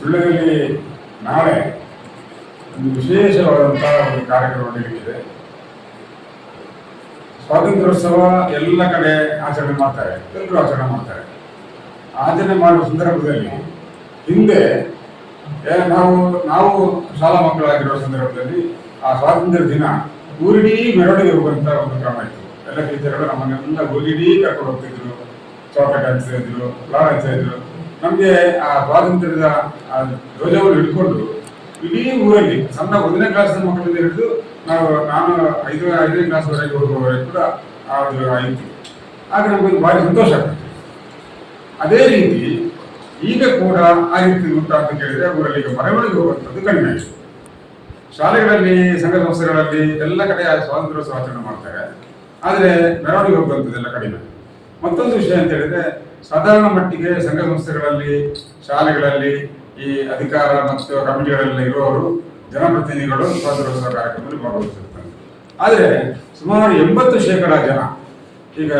ಸುಳ್ಯದಲ್ಲಿ ನಾಳೆ ಒಂದು ವಿಶೇಷವಾದಂತಹ ಒಂದು ಕಾರ್ಯಕ್ರಮ ನಡೆಯುತ್ತಿದೆ ಸ್ವಾತಂತ್ರ್ಯೋತ್ಸವ ಎಲ್ಲ ಕಡೆ ಆಚರಣೆ ಮಾಡ್ತಾರೆ, ಎಲ್ಲರೂ ಆಚರಣೆ ಮಾಡ್ತಾರೆ. ಆಚರಣೆ ಮಾಡುವ ಸಂದರ್ಭದಲ್ಲಿ ಹಿಂದೆ ನಾವು ನಾವು ಶಾಲಾ ಮಕ್ಕಳಾಗಿರೋ ಸಂದರ್ಭದಲ್ಲಿ ಆ ಸ್ವಾತಂತ್ರ್ಯ ದಿನ ಊರಿಡೀ ಮೆರವಣಿಗೆ ಹೋಗುವಂತ ಒಂದು ಕ್ರಮ ಇತ್ತು. ಎಲ್ಲ ಟೀಚರ್ಗಳು ನಮ್ಮನ್ನೆಲ್ಲ ಊರಿಡೀ ಕರ್ಕೊಂಡು ಹೋಗ್ತಿದ್ರು. ಹಂಚ್ತಾ ಇದ್ರು ಹಂಚ್ತಾ ಇದ್ರು ನಮಗೆ ಆ ಸ್ವಾತಂತ್ರ್ಯದ ಆ ಧ್ವಜವನ್ನು ಹಿಡ್ಕೊಂಡು ಇಡೀ ಊರಲ್ಲಿ ಸಣ್ಣ ಒಂದನೇ ಕ್ಲಾಸಿನ ಮಕ್ಕಳಿಂದ ಹಿಡಿದು ನಾವು, ನಾನು ಐದು ಐದನೇ ಕ್ಲಾಸ್ವರೆಗೆ ಹೋಗುವವರೆಗೆ ಕೂಡ ಅದು ಆಯಿತು. ಆಗ ನಮಗೊಂದು ಭಾರಿ ಸಂತೋಷ ಆಗ್ತದೆ. ಅದೇ ರೀತಿ ಈಗ ಕೂಡ ಆ ರೀತಿ ಉಂಟಾ ಅಂತ ಕೇಳಿದ್ರೆ ಊರಲ್ಲಿ ಈಗ ಮರವಣಿಗೆ ಹೋಗುವಂಥದ್ದು ಕಡಿಮೆ ಆಗಿದೆ. ಶಾಲೆಗಳಲ್ಲಿ ಸಂಘ ಸಂಸ್ಥೆಗಳಲ್ಲಿ ಎಲ್ಲ ಕಡೆ ಆ ಸ್ವಾತಂತ್ರ್ಯೋತ್ಸವ ಆಚರಣೆ ಮಾಡ್ತಾರೆ. ಆದರೆ ಮೆರವಣಿಗೆ ಹೋಗುವಂಥದ್ದೆಲ್ಲ ಕಡಿಮೆ ಮತ್ತೊಂದು ವಿಷಯ ಅಂತ ಹೇಳಿದ್ರೆ, ಸಾಧಾರಣ ಮಟ್ಟಿಗೆ ಸಂಘ ಸಂಸ್ಥೆಗಳಲ್ಲಿ, ಶಾಲೆಗಳಲ್ಲಿ ಈ ಅಧಿಕಾರ ಮತ್ತು ಕಮಿಟಿಗಳಲ್ಲಿ ಇರುವವರು ಜನಪ್ರತಿನಿಧಿಗಳು ಸ್ವಾತಂತ್ರ್ಯೋತ್ಸವ ಕಾರ್ಯಕ್ರಮದಲ್ಲಿ ಭಾಗವಹಿಸಿರ್ತಾರೆ ಆದರೆ, ಸುಮಾರು ಎಂಬತ್ತು ಶೇಕಡ ಜನ, ಈಗ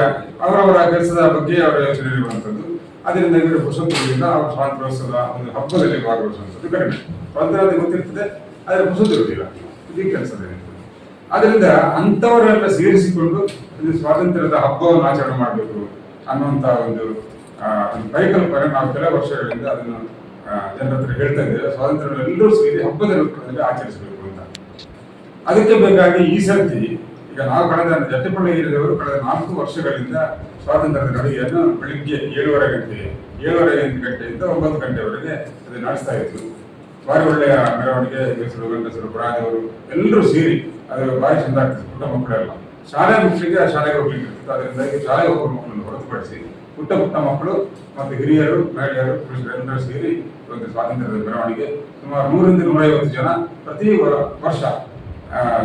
ಅವರವರ ಕೆಲಸದ ಬಗ್ಗೆ ಅವರ ಯೋಚನೆ ಇರುವಂಥದ್ದು. ಅದರಿಂದ ಇದ್ರೆ ಪುಸ್ತಕದಿಂದ ಅವರ ಸ್ವಾತಂತ್ರ್ಯೋತ್ಸವದ ಒಂದು ಹಬ್ಬದಲ್ಲಿ ಭಾಗವಹಿಸುವಂಥದ್ದು ಕಡಿಮೆ. ಸ್ವಾತಂತ್ರ್ಯ ಗೊತ್ತಿರ್ತದೆ, ಆದರೆ ಇರುವುದಿಲ್ಲ ಇದು ಕೆಲಸದಲ್ಲಿ ಅದರಿಂದ ಅಂಥವರೆಲ್ಲ ಸೇರಿಸಿಕೊಂಡು ಇದು ಸ್ವಾತಂತ್ರ್ಯದ ಹಬ್ಬವನ್ನು ಆಚರಣೆ ಮಾಡಬೇಕು ಅನ್ನುವಂಥ ಒಂದು ಪರಿಕಲ್ಪನೆ ನಾವು ಕೆಲವು ವರ್ಷಗಳಿಂದ ಅದನ್ನು ಜನರ ಹತ್ರ ಹೇಳ್ತಾ ಇದ್ದೇವೆ. ಸ್ವಾತಂತ್ರ್ಯ ಎಲ್ಲರೂ ಸೇರಿ ಹಬ್ಬದ ರೂಪದಲ್ಲಿ ಆಚರಿಸಬೇಕು ಅಂತ. ಅದಕ್ಕೆ ಬೇಕಾಗಿ ಈ ಸರ್ತಿ ಈಗ ನಾವು ಕಳೆದ ಜಟ್ಟಪಳ್ಳಿಯವರು ಕಳೆದ ನಾಲ್ಕು ವರ್ಷಗಳಿಂದ ಸ್ವಾತಂತ್ರ್ಯದ ನಡಿಗೆಯನ್ನು ಬೆಳಿಗ್ಗೆ ಏಳುವರೆ ಗಂಟೆ, ಏಳುವರೆ ಗಂಟೆಯಿಂದ ಒಂಬತ್ತು ಗಂಟೆವರೆಗೆ ಅದು ನಡೆಸ್ತಾ ಇತ್ತು. ಭಾರಿ ಒಳ್ಳೆಯ ಮೆರವಣಿಗೆ ಹೆಸರು ಗಂಡಸರು ಎಲ್ಲರೂ ಸೇರಿ ಅದು ಭಾರಿ ಚಂದ ಆಗ್ತದೆ ಪುಟ್ಟ ಮಕ್ಕಳೆಲ್ಲ ಶಾಲೆ ಆ ಶಾಲೆಗೆ ಹೋಗ್ಲಿಕ್ಕೆ ಅದರಿಂದಾಗಿ ಶಾಲೆಗೆ ಹೋಗುವ ಮಕ್ಕಳನ್ನು ಹೊರತುಪಡಿಸಿ ಪುಟ್ಟ ಪುಟ್ಟ ಮಕ್ಕಳು ಮತ್ತು ಹಿರಿಯರು, ಮಹಿಳೆಯರು ಪುರುಷರೆಲ್ಲರೂ ಸೇರಿ ಒಂದು ಸ್ವಾತಂತ್ರ್ಯದ ಮೆರವಣಿಗೆ. ಸುಮಾರು ನೂರಿಂದ ನೂರೈವತ್ತು ಜನ ಪ್ರತಿ ವರ್ಷ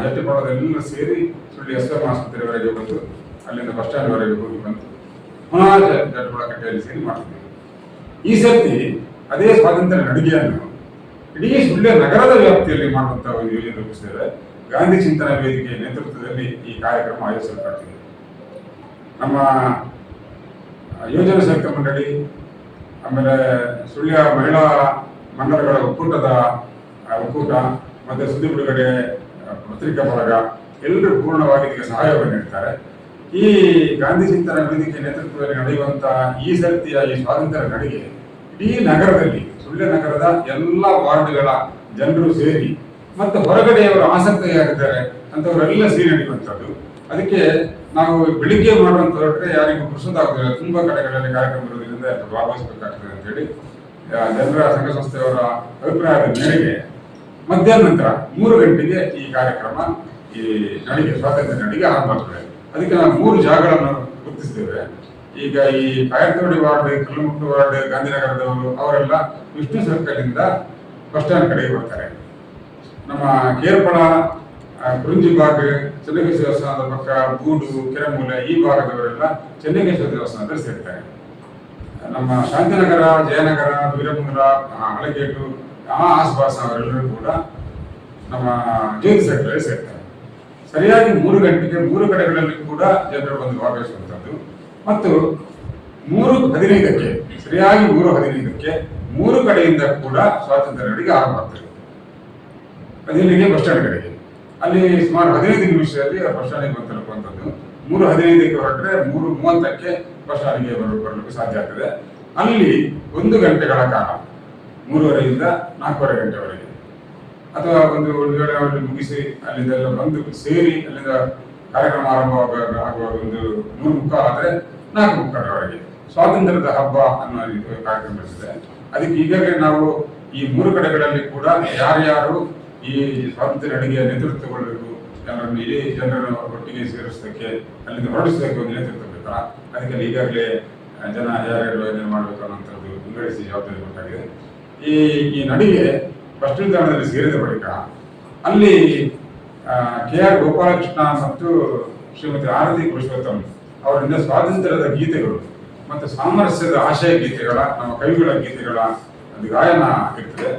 ಜಟ್ಟಿಪಾಳದೆಲ್ಲ ಸೇರಿ ಸುಳ್ಳಿ ಎಸ್ ಎಂ ಆಸ್ಪತ್ರೆವರೆಗೆ ಬಂದು ಅಲ್ಲಿಂದ ಬಸ್ ಸ್ಟ್ಯಾಂಡ್ವರೆಗೆ ಹೋಗಿ ಬಂದು ಪುನಃ ಜಟ್ಟಿಪಡ ಕಟ್ಟೆಯಲ್ಲಿ ಸೇರಿ ಮಾಡ್ತಿದ್ದೇವೆ ಈ ಸರ್ತಿ ಅದೇ ಸ್ವಾತಂತ್ರ್ಯ ನಡಿಗೆಯನ್ನು ಇಡೀ ಸುಳ್ಯ ನಗರದ ವ್ಯಾಪ್ತಿಯಲ್ಲಿ ಮಾಡುವಂತಹ ಒಂದು ಯೋಜನೆ ರೂಪಿಸಿದ್ದೇವೆ ಗಾಂಧಿ ಚಿಂತನ ವೇದಿಕೆ ನೇತೃತ್ವದಲ್ಲಿ ಈ ಕಾರ್ಯಕ್ರಮ ಆಯೋಜಿಸಲ್ಪಟ್ಟಿದೆ. ನಮ್ಮ ಯೋಜನಾ ಸಹಿತ ಮಂಡಳಿ, ಆಮೇಲೆ ಸುಳ್ಯ ಮಹಿಳಾ ಮಂಡಲಗಳ ಒಕ್ಕೂಟದ ಒಕ್ಕೂಟ, ಮತ್ತು ಸುದ್ದಿ ಬಿಡುಗಡೆ ಪತ್ರಿಕಾ ಬಳಗ, ಎಲ್ಲರೂ ಪೂರ್ಣವಾಗಿ ಇದಕ್ಕೆ ಸಹಯೋಗ ನೀಡ್ತಾರೆ. ಈ ಗಾಂಧಿ ಚಿಂತನ ವೇದಿಕೆ ನೇತೃತ್ವದಲ್ಲಿ ನಡೆಯುವಂತಹ ಈ ಸರ್ತಿಯ ಈ ಸ್ವಾತಂತ್ರ್ಯ ನಡಿಗೆ ಇಡೀ ನಗರದಲ್ಲಿ, ಸುಳ್ಯ ನಗರದ ಎಲ್ಲ ವಾರ್ಡ್ಗಳ ಜನರು ಸೇರಿ ಮತ್ತು ಹೊರಗಡೆಯವರು ಆಸಕ್ತಿಯಾಗಿದ್ದಾರೆ ಅಂತವರೆಲ್ಲ ಸೇರಿ ನಡೆಯುವಂಥದ್ದು ಅದಕ್ಕೆ ನಾವು ಬೆಳಿಗ್ಗೆ ಮಾಡುವಂತ ಹೊರಟ್ರೆ ಯಾರಿಗೂ ಪುರುಷದಾಗುದಿಲ್ಲ ತುಂಬಾ ಕಡೆಗಳಲ್ಲಿ ಕಾರ್ಯಕ್ರಮ ಇರೋದ್ರಿಂದ ಭಾಗವಹಿಸಬೇಕಾಗ್ತದೆ ಅಂತ ಹೇಳಿ ಜನರ ಸಂಘ ಸಂಸ್ಥೆಯವರ ಅಭಿಪ್ರಾಯದ ಮೇರೆಗೆ ಮಧ್ಯಾಹ್ನ ನಂತರ ಮೂರು ಗಂಟೆಗೆ ಈ ಕಾರ್ಯಕ್ರಮ, ಈ ನಡಿಗೆ, ಸ್ವಾತಂತ್ರ್ಯ ನಡಿಗೆ ಆರಂಭ ಆಗ್ತದೆ. ಅದಕ್ಕೆ ನಾವು ಮೂರು ಜಾಗಗಳನ್ನು ಗುರುತಿಸಿದ್ದೇವೆ. ಈಗ ಈ ಕಾಯರ್ತೋಡಿ ವಾರ್ಡ್ ಕಲ್ಲುಮುಟ್ಟು ವಾರ್ಡ್, ಗಾಂಧಿನಗರದವರು ಅವರೆಲ್ಲ ವಿಷ್ಣು ಸರ್ಕಲ್ನಿಂದ ಬಸ್ ಸ್ಟ್ಯಾಂಡ್ ಕಡೆಗೆ ಬರ್ತಾರೆ. ನಮ್ಮ ಕೇರ್ಪಳ ಕುರುಂಜಿ ಭಾಗ ಚೆನ್ನಕೇಶ್ವರ ದೇವಸ್ಥಾನದ ಪಕ್ಕ ಗೂಡು, ಕೆರೆಮೂಲೆ ಈ ಭಾಗದವರೆಲ್ಲ ಚೆನ್ನಕೇಶ್ವರ ದೇವಸ್ಥಾನದಲ್ಲಿ ಸೇರ್ತಾರೆ. ನಮ್ಮ ಶಾಂತಿನಗರ, ಜಯನಗರ ವೀರಮಂಗಲ ಹಳಗೇಟು, ಆ ಆಸ್ಪಾಸ್ ಅವರೆಲ್ಲರೂ ಕೂಡ ನಮ್ಮ ಜ್ಯೋತಿ ಸೆಕ್ಟರ್ ಸೇರ್ತಾರೆ. ಸರಿಯಾಗಿ ಮೂರು ಗಂಟೆಗೆ ಮೂರು ಕಡೆಗಳಲ್ಲಿ ಕೂಡ ಜನರು ಬಂದು ಭಾಗವಹಿಸುವಂಥದ್ದು. ಮತ್ತು ಮೂರು ಹದಿನೈದಕ್ಕೆ, ಸರಿಯಾಗಿ ಮೂರು ಹದಿನೈದಕ್ಕೆ ಮೂರು ಕಡೆಯಿಂದ ಕೂಡ ಸ್ವಾತಂತ್ರ್ಯ ನಡಿಗೆ ಆರಂಭ ಆಗ್ತದೆ. ಅದಿಲ್ಲಿಗೆ ಬಸ್ ಸ್ಟ್ಯಾಂಡ್ ಕಡೆಗೆ. ಅಲ್ಲಿ ಸುಮಾರು ಹದಿನೈದು ನಿಮಿಷದಲ್ಲಿ ಬಸ್ ಸ್ಟ್ಯಾಂಡಿಗೆ ಬಂದು ತಲುಪುವಂಥದ್ದು ಮೂರು ಹದಿನೈದಕ್ಕೆ ಹೊರಟ್ರೆ ಮೂರು ಮೂವತ್ತಕ್ಕೆ ಬಸ್ ಸ್ಟ್ಯಾಂಡಿಗೆ ಬರ, ಬರಲಿಕ್ಕೆ ಸಾಧ್ಯ ಆಗ್ತದೆ. ಅಲ್ಲಿ ಒಂದು ಗಂಟೆಗಳ ಕಾಲ, ಮೂರುವರೆಯಿಂದ ನಾಲ್ಕೂವರೆ ಗಂಟೆವರೆಗೆ. ಅಥವಾ ಒಂದು ಒಂದು ವೇಳೆ ಅವರಲ್ಲಿ ಮುಗಿಸಿ ಅಲ್ಲಿಂದೆಲ್ಲ ಬಂದು ಸೇರಿ ಅಲ್ಲಿಂದ ಕಾರ್ಯಕ್ರಮ ಆರಂಭ ಆಗುವ ಒಂದು ಮೂರು ಮುಖ ಆದರೆ ನಾಲ್ಕು ಮುಕ್ಕಾಲವರೆಗೆ ಸ್ವಾತಂತ್ರ್ಯದ ಹಬ್ಬ ಅನ್ನೋ ಕಾರ್ಯಕ್ರಮ ಇರ್ತದೆ ಅದಕ್ಕೆ ಈಗಾಗಲೇ ನಾವು ಈ ಮೂರು ಕಡೆಗಳಲ್ಲಿ ಕೂಡ ಯಾರ್ಯಾರು ಈ ಸ್ವಾತಂತ್ರ್ಯ ನಡಿಗೆಯ ನೇತೃತ್ವಗೊಳ್ಳಬೇಕು ಜನರನ್ನು ಇಡೀ ಜನರನ್ನು ಒಟ್ಟಿಗೆ ಸೇರಿಸೋದಕ್ಕೆ ಅಲ್ಲಿಂದ ಹೊರಡಿಸೋದಕ್ಕೆ ಒಂದು ನೇತೃತ್ವ ಬೇಕಲ್ಲ? ಅದಕ್ಕೆ ಈಗಾಗಲೇ ಜನ ಯಾರ್ಯಾರು ಯೋಜನೆ ಮಾಡಬೇಕು ಅನ್ನೋಂಥದ್ದು ವಿಂಗಡಿಸಿ ಜವಾಬ್ದಾರಿ ಕೊಟ್ಟಾಗಿದೆ. ಈ ಈ ನಡಿಗೆ ಬಸ್ ನಿಲ್ದಾಣದಲ್ಲಿ ಸೇರಿದ ಬಳಿಕ ಅಲ್ಲಿ ಕೆ ಆರ್ ಗೋಪಾಲಕೃಷ್ಣ ಮತ್ತು ಶ್ರೀಮತಿ ಆರತಿ ಪುರುಷೋತ್ತಮ್ ಅವರಿಂದ ಸ್ವಾತಂತ್ರ್ಯದ ಗೀತೆಗಳು ಮತ್ತು ಸಾಮರಸ್ಯದ ಆಶಯ ಗೀತೆಗಳ, ನಮ್ಮ ಕವಿಗಳ ಗೀತೆಗಳ ಒಂದು ಗಾಯನ ಇರ್ತದೆ.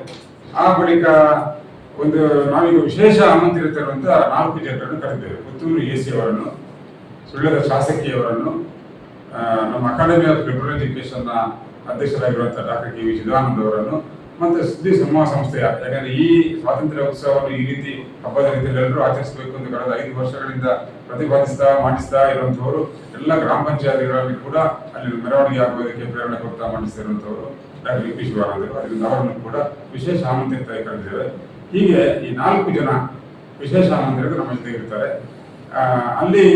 ಆ ಬಳಿಕ ಒಂದು ನಾವೀಗ ವಿಶೇಷ ಆಮಂತ್ರಿತರಂತ ನಾಲ್ಕು ಜನರನ್ನು ಕರೆದಿದ್ದೇವೆ. ಪುತ್ತೂರು ಎ ಸಿ ಅವರನ್ನು ಸುಳ್ಯದ ಶಾಸಕಿಯವರನ್ನು ನಮ್ಮ ಅಕಾಡೆಮಿ ಆಫ್ ಲಿಬರಲ್ ಎಜುಕೇಶನ್ ಅಧ್ಯಕ್ಷರಾಗಿರುವಂಥ ಡಾಕ್ಟರ್ ಕೆ ವಿ ಚಿದಾನಂದ್ ಅವರನ್ನು, ಮತ್ತು ಸುದ್ದಿ ಸಮೂಹ ಸಂಸ್ಥೆಯ, ಯಾಕಂದರೆ ಈ ಸ್ವಾತಂತ್ರ್ಯ ಉತ್ಸವವನ್ನು ಈ ರೀತಿ ಹಬ್ಬದ ರೀತಿಯಲ್ಲಿ ಎಲ್ಲರೂ ಆಚರಿಸಬೇಕು ಎಂದು ಕಳೆದ ಐದು ವರ್ಷಗಳಿಂದ ಪ್ರತಿಪಾದಿಸ್ತಾ, ಮಾಡಿಸ್ತಾ ಇರುವಂತವರು, ಎಲ್ಲ ಗ್ರಾಮ ಪಂಚಾಯತಿಗಳಲ್ಲಿ ಕೂಡ ಅಲ್ಲಿ ಮೆರವಣಿಗೆ ಆಗುವುದಕ್ಕೆ ಪ್ರೇರಣೆ ಕೊಡ್ತಾ ಮಾಡಿಸ್ತಿರುವಂತವರು ಡಾಕ್ಟರ್ ವಿ ಪಿ ಅವರನ್ನು ಕೂಡ ವಿಶೇಷ ಆಮಂತ್ರಿತ ಕರೆದಿದ್ದೇವೆ. ಹೀಗೆ ಈ ನಾಲ್ಕು ಜನ ವಿಶೇಷ ನಮ್ಮ ಜೊತೆ ಇರ್ತಾರೆ. ಅಲ್ಲಿ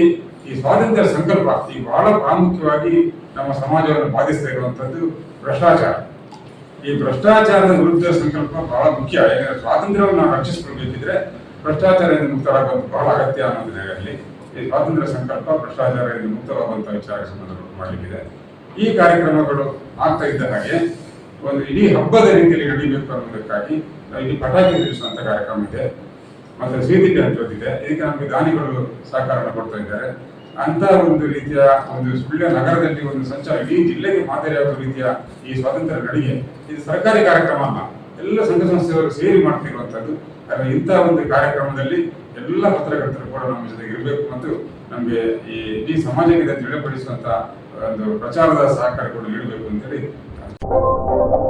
ಈ ಸ್ವಾತಂತ್ರ್ಯ ಸಂಕಲ್ಪ, ಈ ಬಹಳ ಪ್ರಾಮುಖ್ಯವಾಗಿ ನಮ್ಮ ಸಮಾಜವನ್ನು ಬಾಧಿಸ್ತಾ ಇರುವಂಥದ್ದು ಭ್ರಷ್ಟಾಚಾರ. ಈ ಭ್ರಷ್ಟಾಚಾರದ ವಿರುದ್ಧ ಸಂಕಲ್ಪ ಬಹಳ ಮುಖ್ಯ. ಯಾಕಂದ್ರೆ ಸ್ವಾತಂತ್ರ್ಯವನ್ನು ನಾವು ರಕ್ಷಿಸಿಕೊಳ್ಬೇಕಿದ್ರೆ ಭ್ರಷ್ಟಾಚಾರದಿಂದ ಮುಕ್ತರಾಗುವಂಥ ಬಹಳ ಅಗತ್ಯ ಅನ್ನೋದು ನೆಲೆಯಲ್ಲಿ ಈ ಸ್ವಾತಂತ್ರ್ಯ ಸಂಕಲ್ಪ ಭ್ರಷ್ಟಾಚಾರದಿಂದ ಮುಕ್ತವಾಗುವಂಥ ವಿಚಾರ ಸಂಬಂಧಪಟ್ಟು ಮಾಡಲಿಕ್ಕಿದೆ ಈ ಕಾರ್ಯಕ್ರಮಗಳು ಆಗ್ತಾ ಇದ್ದ ಹಾಗೆ ಒಂದು ಇಡೀ ಹಬ್ಬದ ರೀತಿಯಲ್ಲಿ ನಡೀಬೇಕು ಅನ್ನೋದಕ್ಕಾಗಿ ಇಲ್ಲಿ ಪಟಾಕಿ ಸಿಡಿಸುವಂತ ಕಾರ್ಯಕ್ರಮ ಇದೆ. ಮತ್ತೆ ಸಿಹಿತಿಂಡಿ ಇದೆ. ಇದಕ್ಕೆ ನಮಗೆ ದಾನಿಗಳು ಸಹಕಾರವನ್ನು ಕೊಡ್ತಾ ಇದ್ದಾರೆ. ಅಂತ ಒಂದು ರೀತಿಯ ಒಂದು ಸುಳ್ಯ ನಗರದಲ್ಲಿ ಒಂದು ಸಂಚಾರ ಇಡೀ ಜಿಲ್ಲೆಗೆ ಮಾದರಿಯಾಗುವ ರೀತಿಯ ಈ ಸ್ವಾತಂತ್ರ್ಯ ನಡಿಗೆ, ಇದು ಸರ್ಕಾರಿ ಕಾರ್ಯಕ್ರಮ ಅಲ್ಲ. ಎಲ್ಲ ಸಂಘ ಸಂಸ್ಥೆಯವರು ಸೇರಿ ಮಾಡ್ತಿರುವಂತದ್ದು ಕಾರಣ ಇಂಥ ಒಂದು ಕಾರ್ಯಕ್ರಮದಲ್ಲಿ ಎಲ್ಲ ಪತ್ರಕರ್ತರು ಕೂಡ ನಮ್ಮ ಜೊತೆಗೆ ಇರಬೇಕು ಮತ್ತು ನಮಗೆ ಈ ಇಡೀ ಸಮಾಜಕ್ಕೆ ತಿಳಿಪಡಿಸುವಂತ ಒಂದು ಪ್ರಚಾರದ ಸಹಕಾರ ಕೂಡ ನೀಡಬೇಕು ಅಂತೇಳಿ Thank you.